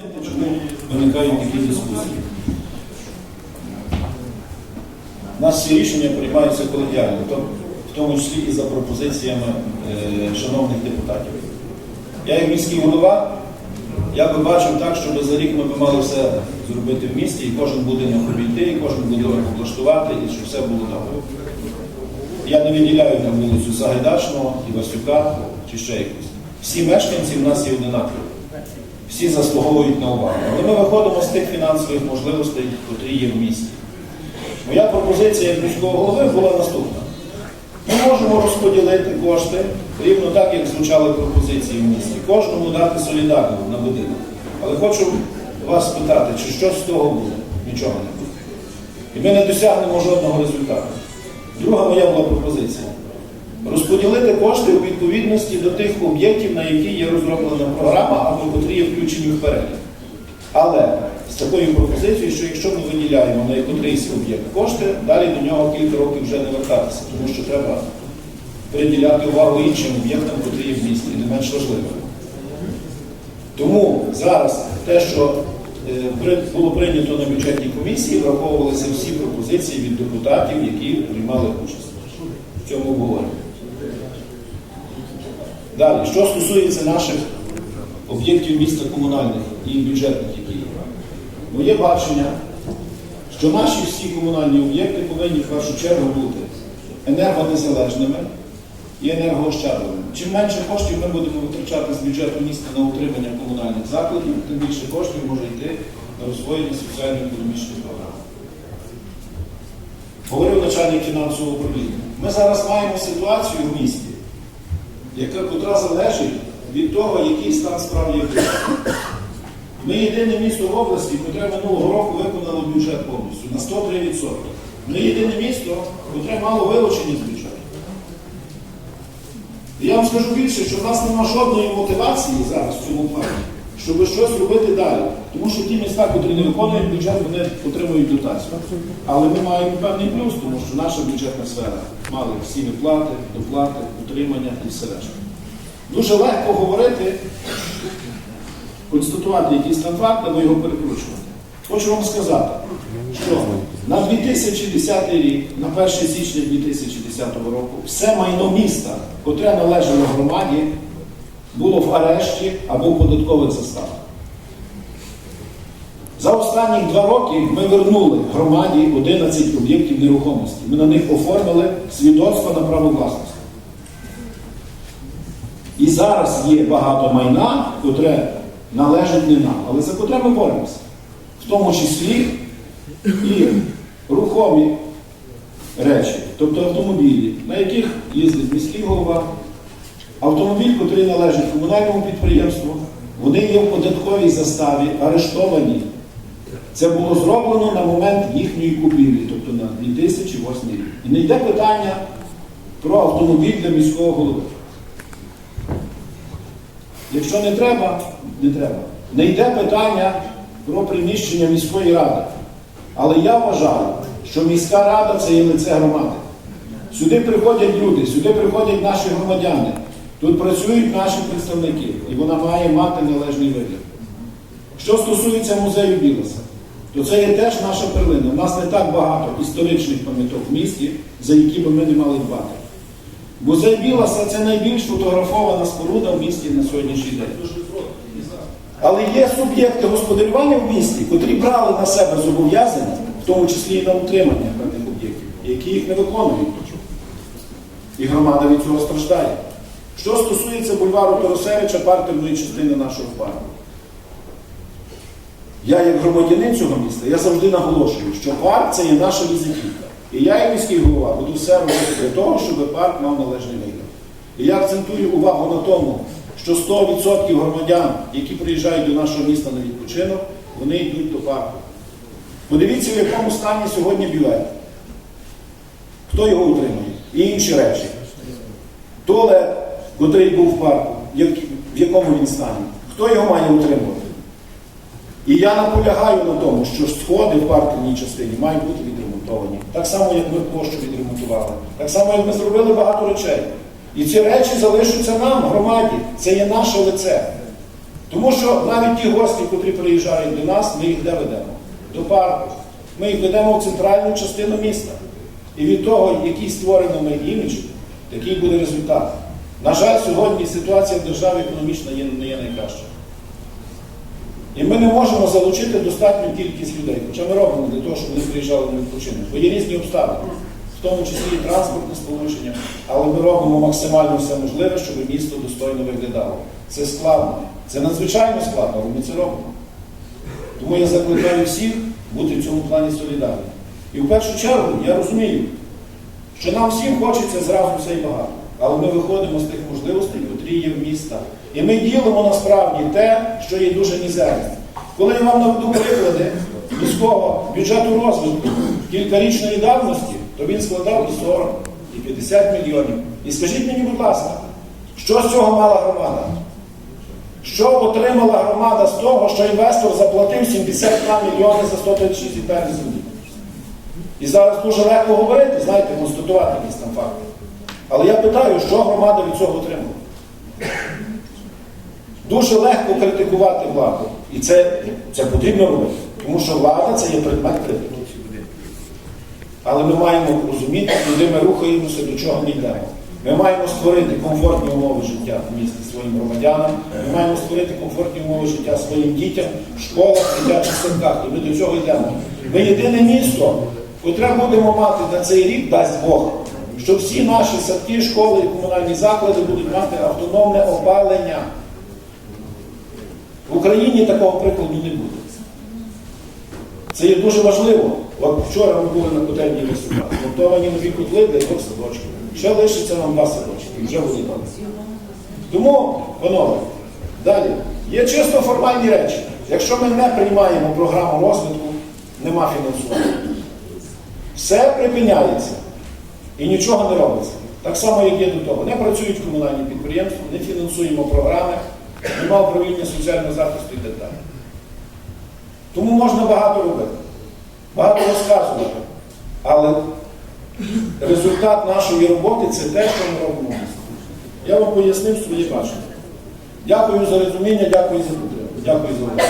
чому виникають такі дискусії. У нас всі рішення приймаються колегіально, в тому- числі і за пропозиціями е, шановних депутатів. Я як міський голова, я би бачив так, щоб за рік ми б мали все зробити в місті, і кожен будинок обійти, і кожен будинок облаштувати, і щоб все було добре. Я не виділяю там вулицю Сагайдачного, Івасюка чи ще якусь. Всі мешканці в нас є одинакові. Всі заслуговують на увагу. Але ми виходимо з тих фінансових можливостей, які є в місті. Моя пропозиція як міського голови була наступна. Ми можемо розподілити кошти рівно так, як звучали пропозиції в місті. Кожному дати солідарно на будинок. Але хочу вас спитати, чи щось з того буде? Нічого не буде. І ми не досягнемо жодного результату. Друга моя була пропозиція. Розподілити кошти у відповідності до тих об'єктів, на які є розроблена програма або котрі є включені в перелік. Але з такою пропозицією, що якщо ми виділяємо на якийсь об'єкт кошти, далі до нього кілька років вже не вертатися, тому що треба приділяти увагу іншим об'єктам, котрі є в місті, не менш важливим. Тому зараз те, що е, було прийнято на бюджетній комісії, враховувалися всі пропозиції від депутатів, які приймали участь в цьому обговоренні. Далі, що стосується наших об'єктів міста комунальних і бюджетних, які є. Моє бачення, що наші всі комунальні об'єкти повинні в першу чергу бути енергонезалежними і енергоощадливими. Чим менше коштів ми будемо витрачати з бюджету міста на утримання комунальних закладів, тим більше коштів може йти на розвоєння соціально-економічної програми. Говорив начальник фінансового управління. Ми зараз маємо ситуацію в місті, яка котра залежить від того, який стан справ є в державі. Ми єдине місто в області, яке минулого року виконало бюджет повністю на 103%. Ми єдине місто, яке мало вилучення з бюджету. І я вам скажу більше, що в нас немає жодної мотивації зараз в цьому плані, щоб щось робити далі. Тому що ті міста, які не виконують бюджет, вони отримують дотацію. Але ми маємо певний плюс, тому що наша бюджетна сфера мала всі виплати, доплати, утримання і все решта. Дуже легко говорити, констатувати якийсь факт, або його перекручувати. Хочу вам сказати, що на 2010 рік, на 1 січня 2010 року, все майно міста, котре належало громаді, було в арешті або в податкових заставах. За останні два роки ми вернули громаді 11 об'єктів нерухомості. Ми на них оформили свідоцтво на право власності. І зараз є багато майна, котре належить не нам, але за котре ми боремося. В тому числі і рухомі речі, тобто автомобілі, на яких їздить міський голова, автомобіль, котрий належить комунальному підприємству, вони є в податковій заставі, арештовані. Це було зроблено на момент їхньої купівлі, тобто на 2008 рік. І не йде питання про автомобіль для міського голови. Якщо не треба, не треба. Не йде питання про приміщення міської ради. Але я вважаю, що міська рада це є лице громади. Сюди приходять люди, сюди приходять наші громадяни, тут працюють наші представники, і вона має мати належний вигляд. Що стосується музею Білоса, то це є теж наша перлина. У нас не так багато історичних пам'яток в місті, за які би ми не мали дбати. Музей Білоса це найбільш фотографована споруда в місті на сьогоднішній день. Але є суб'єкти господарювання в місті, котрі брали на себе зобов'язання, в тому числі і на утримання певних об'єктів, які їх не виконують. І громада від цього страждає. Що стосується бульвару Тарасевича, партерної частини нашого парку. Я, як громадянин цього міста, я завжди наголошую, що парк це є наша візитівка. І я, як міський голова, буду все робити для того, щоб парк мав належний вигляд. І я акцентую увагу на тому, що 100% громадян, які приїжджають до нашого міста на відпочинок, вони йдуть до парку. Подивіться, в якому стані сьогодні бювет. Хто його утримує? І інші речі. Туалет, котрий був в парку, в якому він стані? Хто його має утримувати? І я наполягаю на тому, що сходи в парківній частині мають бути відремонтовані. Так само, як ми площу відремонтували. Так само, як ми зробили багато речей. І ці речі залишаться нам, громаді. Це є наше лице. Тому що навіть ті гості, котрі приїжджають до нас, ми їх де ведемо? До парку. Ми їх ведемо в центральну частину міста. І від того, який створено ми імідж, такий буде результат. На жаль, сьогодні ситуація в державі економічна не є найкраща. І ми не можемо залучити достатню кількість людей, хоча ми робимо для того, щоб вони приїжджали на відпочинок. Бо є різні обставини, в тому числі і транспортне сполучення, але ми робимо максимально все можливе, щоб місто достойно виглядало. Це складно, це надзвичайно складно, але ми це робимо. Тому я закликаю всіх бути в цьому плані солідарними. І в першу чергу я розумію, що нам всім хочеться зразу все і багато. Але ми виходимо з тих можливостей, які є в містах. І ми ділимо насправді те, що є дуже мізерне. Коли я вам наведу приклади міського бюджету розвитку кількарічної давності, то він складав і 40, і 50 мільйонів. І скажіть мені, будь ласка, що з цього мала громада? Що отримала громада з того, що інвестор заплатив 72 мільйони за 136 гектарів землі? І зараз дуже легко говорити, знаєте, констатувати якісь там факти. Але я питаю, що громада від цього отримала? Дуже легко критикувати владу. І це, це потрібно робити. Тому що влада це є предмет критики. Але ми маємо розуміти, куди ми рухаємося, до чого ми йдемо. Ми маємо створити комфортні умови життя в місті своїм громадянам, ми маємо створити комфортні умови життя своїм дітям в школах, дитячих садках. І ми до цього йдемо. Ми єдине місто, котре будемо мати на цей рік, дасть Бог, що всі наші садки, школи і комунальні заклади будуть мати автономне опалення. В Україні такого прикладу не буде. Це є дуже важливо. От вчора ми були на котельній висока. Монтовані нові котли для двох садочків. Ще лишиться нам два садочки, вже буде добре. Тому, панове, далі. Є чисто формальні речі. Якщо ми не приймаємо програму розвитку, нема фінансування. Все припиняється і нічого не робиться. Так само, як є до того. Не працюють комунальні підприємства, не фінансуємо програми, нема управління соціального захисту і так далі. Тому можна багато робити, багато розказувати. Але результат нашої роботи це те, що ми робимо. Я вам пояснив своє бачення. Дякую за розуміння, дякую за підтримку. Дякую за увагу.